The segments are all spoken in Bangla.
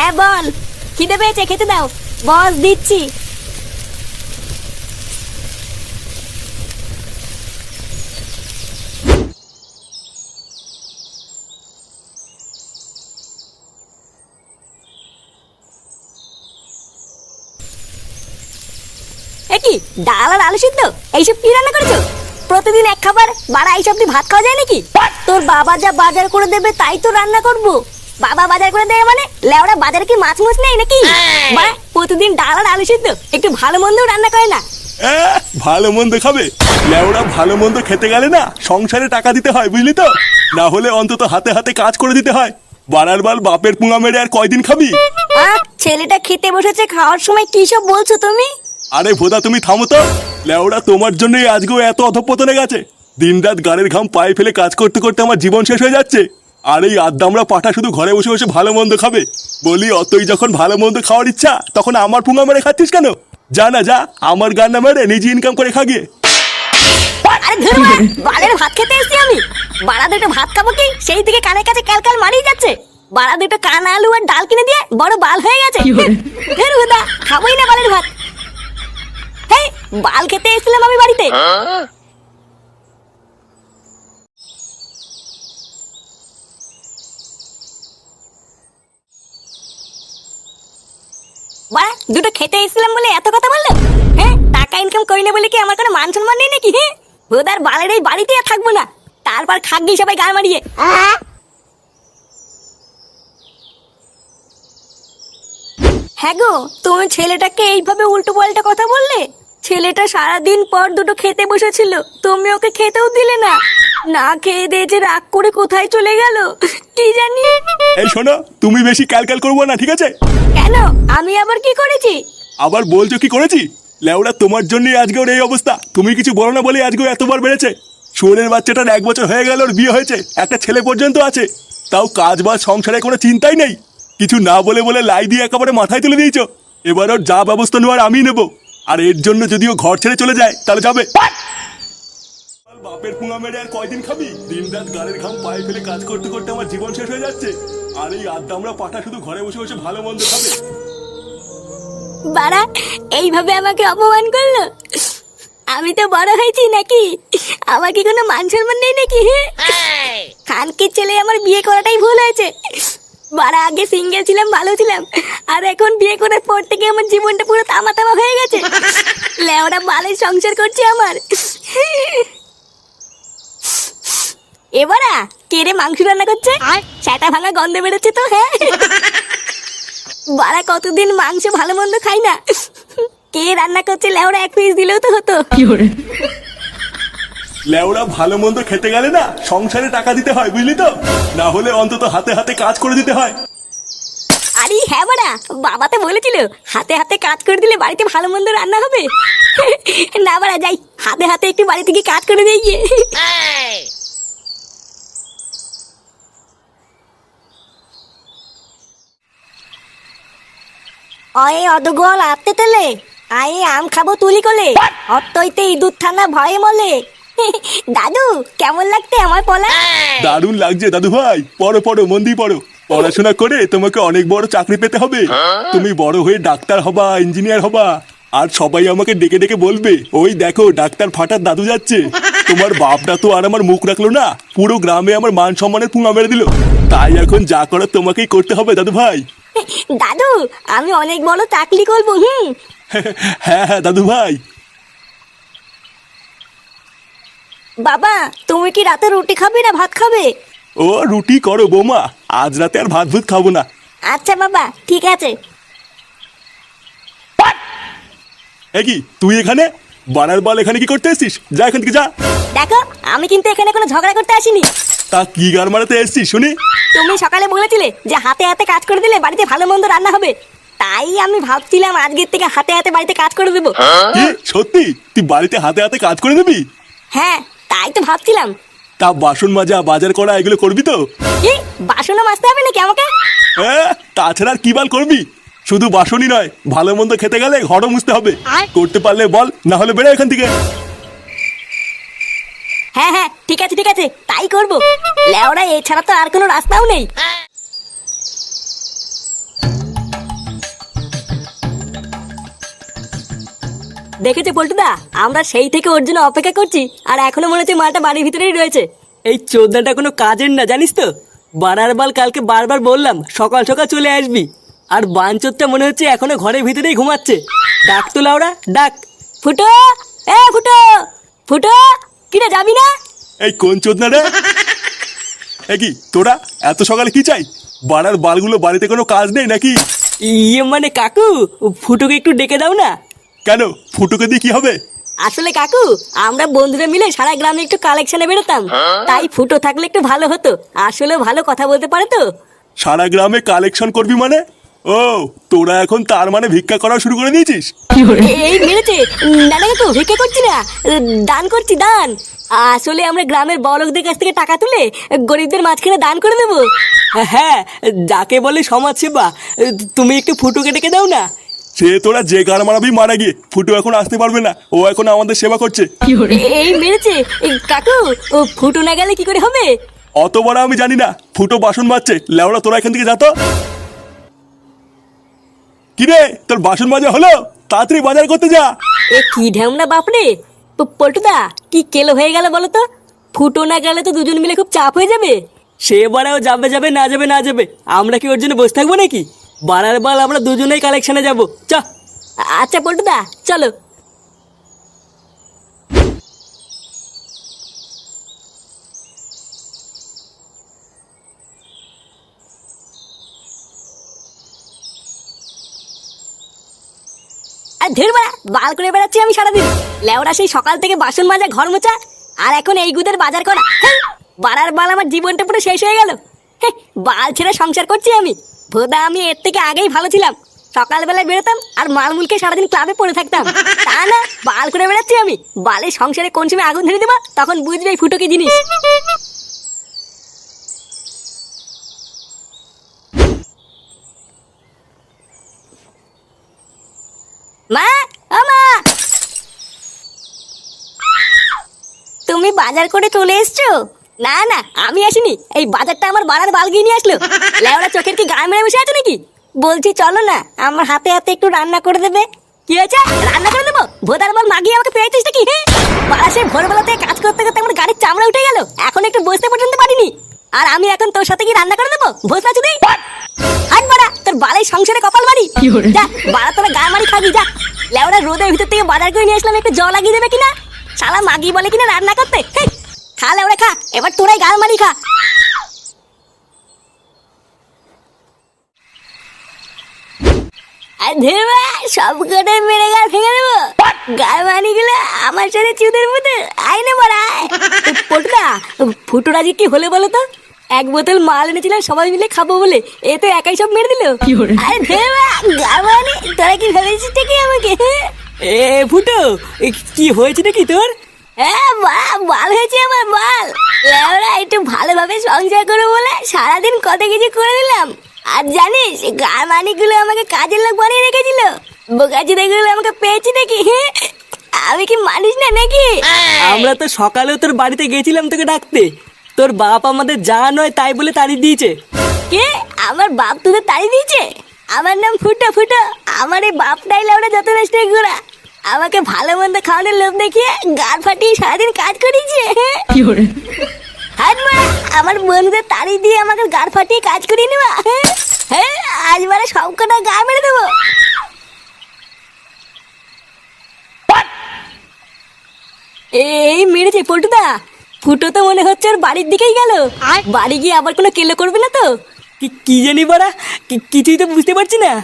হ্যাঁ বল। খিদে পেয়েছে খেতে দাও। বস দিচ্ছি। কি ডাল আর আলু সিদ্ধ? এইসব কি রান্না করেছ? প্রতিদিন এক খাবার বাড়া এইসব দিয়ে ভাত খাওয়া যায় নাকি? তোর বাবা যা বাজার করে দেবে তাই তো রান্না করব। বাবা বাজার করে দেবে মানে? লেওড়া বাজারে কি মাছ মুছ নেই নাকি? বাড়া প্রতিদিন ডাল আর আলু সিদ্ধ। একটু ভালো মন্দও রান্না করে না? ভালো মন্দ খাবে? লেওড়া ভালো মন্দ খেতে গেলে না সংসারে টাকা দিতে হয় বুঝলি তো? না হলে অন্তত হাতে হাতে কাজ করে দিতে হয়। বাড়ার বাল বাপের পুঙা মেরে আর কয়দিন খাবি? আহ, ছেলেটা খেতে বসেছে খাওয়ার সময় কি সব বলছো তুমি? আরে ভোদা তুমি থামো তো। লেওড়া তোমার জন্যই আজকেও এত অধপতনে গেছে। দিনরাত গাড়ির ঘাম পায়ে ফেলে কাজ করতে করতে আমার জীবন শেষ হয়ে যাচ্ছে। আর এই আদ্দামরা পাঠা শুধু ঘরে বসে বসে ভালো মন্দ খাবে? বলি অতই যখন ভালো মন্দ খাওয়ার ইচ্ছা তখন আমার পুঙা মেরে খাচ্ছিস কেন? যা না যা আমার গান না মেরে নিজে ইনকাম করে খা গিয়ে। বালের ভাত খেতে এসেছি আমি। বাড়া দুটো ভাত খাব কি? সেই দিকে কানের কাছে ক্যালকাল মারিয়ে যাচ্ছে। বাড়া দুটো কান আলু আর ডাল কিনে দিয়ে বড় বাল হয়ে গেছে। ধের হুদা খাবোই না বালের ভাত। হেই বাল খেতে এসেছিলাম আমি বাড়িতে। বাড়া দুটো খেতে এসেছিলাম বলে এত কথা বলল? হ্যাঁ টাকা ইনকাম করি বলে কি আমার কোনো মান সম্মান নেই নাকি হ্যাঁ? বোধার বালের এই বাড়িতে আর থাকব না। তারপর খাগি সবাই গান মারিয়ে। হ্যাঁ গো, তুমি ছেলেটাকে এইভাবে উল্টো পাল্টা কথা বললে? ছেলেটা সারাদিন পর দুটো খেতে বসেছিল, তুমি ওকে খেতেও দিলে না। না খেয়ে দিয়ে যে রাগ করে কোথায় চলে গেল? কি জানি? এই শোনো তুমি বেশি ক্যালক্যাল করব না ঠিক আছে? কেন? আমি আবার কি করেছি? আবার বলছো কি করেছি? লেওড়া তোমার জন্যই আজকে ওর এই অবস্থা। তুমি কিছু বলো না বলে আজকে এতবার বেড়েছে। শুয়োরের বাচ্চাটার এক বছর হয়ে গেল ওর বিয়ে হয়েছে। একটা ছেলে পর্যন্ত আছে। তাও কাজ বাজ সংসারে কোনো চিন্তাই নেই। কিছু না বলে বলে লাই দিয়ে একেবারে মাথায় তুলে দিয়েছ। এবার ওর যা ব্যবস্থা নেওয়ার আমি নেব। আর এর জন্য যদি ও ঘর ছেড়ে চলে যায় তাহলে যাবে। বাপের পুঙা আর কয়দিন খাবি? দিন রাত গাড়ির ঘাম পায়ে ফেলে কাজ করতে করতে আমার জীবন শেষ হয়ে যাচ্ছে। আর এই আদ্দামরা পাঠা শুধু ঘরে বসে বসে ভালো মন্দ খাবে। বাড়া, এইভাবে আমাকে অপমান করল? আমি তো বড় হয়েছি নাকি? আমার কি কোনো মান সম্মান নেই নাকি খানকির ছেলে আমার বিয়ে করাটাই ভুল হয়েছে। বাড়া, আগে সিঙ্গেল ছিলাম, ভালো ছিলাম। আর এখন বিয়ে করার পর থেকে আমার জীবনটা পুরো তামা তামা হয়ে গেছে। লেওরা বালের সংসার করছে আমার। এবারা কে রে মাংস রান্না করছে? সেটা ভাঙা গন্ধ বেরোচ্ছে তো হ্যাঁ? বাড়া কতদিন মাংস ভালো মন্দ খাই না। কে রান্না করছে লেওড়া এক পিস দিলেও তো হতো। লেওরা ভালো মন্দ খেতে গেলে না সংসারে টাকা দিতে হয় বুঝলি তো? না হলে অন্তত হাতে হাতে কাজ করে দিতে হয়। আরে হ্যাঁ বাড়া বাবা তো বলেছিল হাতে হাতে কাজ করে দিলে বাড়িতে ভালো মন্দ রান্না হবে। না বাড়া যাই হাতে হাতে একটু বাড়ি থেকে কাজ করে দিয়ে অয়ে অদগল আতে তেলে। আয়ে আম খাব তুলি কোলে। অত্তইতে ইঁদুর থানা ভয়ে মলে। দাদু কেমন লাগতে আমার পলা? দারুণ লাগছে দাদু ভাই। পড়ো পড়ো মন দিয়ে পড়ো। পড়াশোনা করে তোমাকে অনেক বড় চাকরি পেতে হবে। তুমি বড় হয়ে ডাক্তার হবা ইঞ্জিনিয়ার হবা। আর সবাই আমাকে ডেকে ডেকে বলবে ওই দেখো ডাক্তার ফাটার দাদু যাচ্ছে। তোমার বাপটা তো আর আমার মুখ রাখল না। পুরো গ্রামে আমার মান সম্মানের পুঙা মেরে দিল। তাই এখন যা করার তোমাকেই করতে হবে দাদু ভাই। দাদু আমি অনেক বড় চাকরি করব হুম? হ্যাঁ হ্যাঁ দাদু ভাই। বাবা তুমি কি রাতে রুটি খাবে না ভাত খাবে? ও রুটি করো বৌমা আজ রাতে আর ভাত ভুত খাব না। আচ্ছা বাবা ঠিক আছে। এ কি তুই এখানে? বানার বল এখানে কি করতে এসছিস? যা এখান থেকে যা। দেখো আমি কিন্তু এখানে কোনো ঝগড়া করতে আসিনি। তা কি গার মারাতে এসছিস শুনি। তুমি সকালে বলেছিলে যে হাতে হাতে কাজ করে দিলে বাড়িতে ভালো মন্দ রান্না হবে। তাই আমি ভাবছিলাম আজকের থেকে হাতে হাতে বাড়িতে কাজ করে দেবো। কি? সত্যি? তুই বাড়িতে হাতে হাতে কাজ করে দিবি? হ্যাঁ তাই তো ভাবছিলাম। তা বাসন মাজা বাজার করা এগুলো করবি তো? কি? বাসনও মাজতে হবে নাকি আমাকে? হ্যাঁ তাছাড়া আর কি বাল করবি? শুধু বাসনই নয় ভালো মন্দ খেতে গেলে ঘরও মুছতে হবে। করতে পারলে বল না হলে বেড়ে এখান থেকে। হ্যাঁ হ্যাঁ ঠিক আছে ঠিক আছে তাই করব। লেওরা এছাড়া তো আর কোনো রাস্তাও নেই। দেখেছে পল্টুদা? আমরা সেই থেকে ওর জন্য অপেক্ষা করছি আর এখনও মনে হচ্ছে মালটা বাড়ির ভিতরেই রয়েছে। এই চোদ্দাটা কোনো কাজের না জানিস তো? বাড়ার বাল কালকে বারবার বললাম সকাল সকাল চলে আসবি। আর বাঞ্চোরটা মনে হচ্ছে এখনও ঘরের ভিতরেই ঘুমাচ্ছে। ডাক তো লাউরা ডাক। ফুটো এ ফুটো ফুটো কিরে যাবি না? এই কোন চোদনা রে? এ কি তোরা? এত সকালে কি চাই? বাড়ার বালগুলো বাড়িতে কোনো কাজ নেই নাকি? ইয়ে মানে কাকু ফুটোকে একটু ডেকে দাও না। কেন? ফুটুকে দিয়ে কি হবে? আসলে কাকু আমরা বন্ধুরা মিলে সারা গ্রামে একটু কালেকশনে বেরোতাম। তাই ফুটো থাকলে একটু ভালো হতো। আসলে ভালো কথা বলতে পারে তো? সারা গ্রামে কালেকশন করবি মানে? ও তোরা এখন তার মানে ভিক্ষা করা শুরু করে দিয়েছিস? এই মেরেছে। না না কাকু ভিক্ষে করছি না। দান করছি দান। আসলে আমরা গ্রামের বড়লোকদের কাছ থেকে টাকা তুলে গরিবদের মাঝখানে দান করে দেবো। হ্যাঁ যাকে বলে সমাজ সেবা তুমি একটু ফুটোকে ডেকে দাও না। সে তোরা যে গান মারাবি মারা গিয়ে ফুটু এখন আসতে পারবে না। ও এখন আমাদের সেবা করছে। এই মেরেছে। এই কাকু ও ফুটো না গেলে কি করে হবে? অত বড় আমি জানি না। ফুটো বাসন মাজছে। লেওড়া তোরা এখান থেকে যা তো। কিরে তোর বাসন মাজা হলো? তাড়াতাড়ি বাজার করতে যা। এ কি ঢ্যামনা বাপরে? প- পল্টুদা কি কেলো হয়ে গেল বলো তো? ফুটো না গেলে তো দুজন মিলে খুব চাপ হয়ে যাবে। সে বারাও যাবে যাবে না যাবে না যাবে। আমরা কি ওর জন্য বসে থাকব নাকি? বারার বাল আমরা দুজনেই কালেকশনে যাব। চ। আচ্ছা পল্টুদা চলো। ধীর বেড়া বাল করে বেড়াচ্ছি আমি সারাদিন। লেওরা সেই সকাল থেকে বাসন মাজা, ঘর মোছা, আর এখন এই গুদের বাজার করা। বাড়ার বাল আমার জীবনটা পুরো শেষ হয়ে গেল। বাল ছেড়ে সংসার করছি আমি। ভোদা, আমি এর থেকে আগেই ভালো ছিলাম। সকালবেলায় বেরোতাম আর মালমুলকে সারাদিন ক্লাবে পড়ে থাকতাম। তা না, বাল করে বেড়াচ্ছি আমি। বালের সংসারে কোন সময় আগুন ধরে দেবা, তখন বুঝবে এই ফুটো কি জিনিস মা ও মা তুমি বাজার করে চলে এসছো? না না আমি আসিনি। এই বাজারটা আমার বাড়ার বাল গিয়ে নিয়ে আসলো। লেওড়া চোখের কি গায়ে মেরে বসে আছে নাকি? বলছি চলো না আমার হাতে হাতে একটু রান্না করে দেবে। কি হয়েছে? রান্না করে দেবো? ভোদার বল মাগিয়ে আমাকে পেয়েছিস নাকি বাড়া সে ভোরবেলা থেকে কাজ করতে করতে আমার গাড়ির চামড়া উঠে গেল। এখন একটু বসতে পর্যন্ত পারিনি। আর আমি এখন তোর সাথে কি রান্না করে দেবো? ভোসা চুদি? হাট বাড়া তোর সংসারে কপাল মারি যা বাড়া তোরা গা মারি খাবি যা। লেওড়া রোদের ভিতর থেকে বাজার করে নিয়ে আসলাম একটু জল লাগিয়ে দেবে কিনা? শালা মাগি বলে কিনা রান্না করতে? হেই, খা লেওড়া খা এবার তোরাই গাল মারি খা। সব মেরে গাল ভেঙে দেবো। গাল মানি গুলো আমার সাথে চুদের মতো আয় না মারায় পটুদা ফুটোর আজকে কি হলে বলো তো? এক বোতল মাল এনেছিলাম সবাই মিলে খাব বলে। এ তো একাই সব মেরে দিল। আরে ধরবা গাল মানি তোরা কি ভেবেছিস কি আমাকে? এ ফুটো কি হয়েছে নাকি তোর? বাল হয়েছে আমার বাল লেওরা একটু ভালোভাবে সংসার করব বলে সারাদিন কত কিছু করে দিলাম আর জানিস গার মানিকগুলো আমাকে কাজের লোক বানিয়ে রেখেছিল। বোকাচিদেরগুলো আমাকে পেয়েছি নাকি? আমি কি মানুষ না নাকি? আমরা তো সকালেও তোর বাড়িতে গেছিলাম তোকে ডাকতে। তোর বাপ আমাদের যা নয় তাই বলে তাড়িয়ে দিয়েছে। কে? আমার বাপ তোদের তাড়ি দিয়েছে? আমার নাম ফুটো ফুটো। আমার এই বাপটাই লাউরা যত নষ্ট ঘোরা আমাকে ভালো মন্দ খাওয়ানোর লোভ দেখিয়ে গান ফাটিয়ে সারাদিন কাজ করিয়েছে হাত মা আমার বন্ধুদের তাড়ি দিয়ে আমাকে গাড় ফাটিয়ে কাজ করিয়ে নেবা। হ্যাঁ? হ্যাঁ আজ বারে সব কটা গা মেরে দেবো। এই মেরেছে পল্টুদা। ফুটো তো মনে হচ্ছে ওর বাড়ির দিকেই গেল। বাড়ি গিয়ে আবার কোনো কেলো করবে না তো? কি কি জানি বাড়া কি- কিছুই তো বুঝতে পারছি না।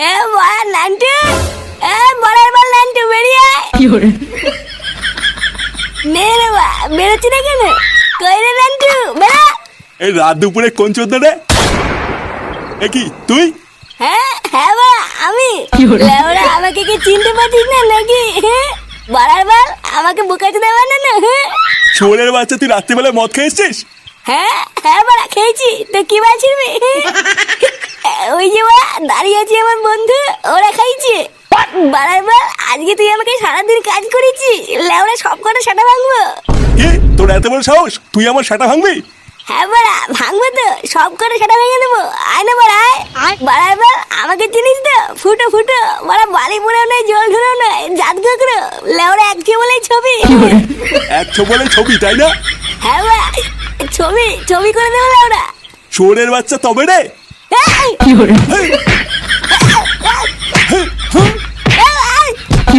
এ বাড়া নান্টু। এ বড়ার বল নান্টু বেরিয়ে। নে রে বা বেরোচ্ছি না কেন? কই রে নান্টু? বেড়া এই রাত দুপুরে কোন চোদনা রে? এ কি তুই? হ্যাঁ হ্যাঁ বা আমি। লেওরা আমাকে কি চিনতে পারছিস না নাকি? হ্যাঁ বাড়ার বল আমাকে বোকাতে দেওয়া না না হ্যাঁ। বাচ্চা তুই রাত্রিবেলায় মদ খেয়ে এসছিস হ্যাঁ হ্যাঁ বাড়া খেয়েছি। তো কি বলছিস রে? ওই যে বা দাঁড়িয়ে আছে আমার বন্ধু ওরা খাইছে। বাড়ার বল আজকে তুই আমাকে সারাদিন কাজ করেছিস লেওরা সব কটা সেটা ভাঙবো। কি? তোর এত বড় সাহস? তুই আমার সেটা ভাঙবি? হ্যাঁ বাড়া ভাঙবো তো সব করে সেটা ভেঙে দেবো। আয় না বাড়া আয়। আমাকে চিনিস তো? ফুটো ফুটো মারা বালি মোড়াও নাই জল ঢোড়াও নাই জাত কাকড়ো লেওরা এক বলেই ছবি। একশো বলে? ছবি তাই না? হ্যাঁ বা ছবি ছবি করে দেবো লেওরা। চোরের বাচ্চা তবে রে। কি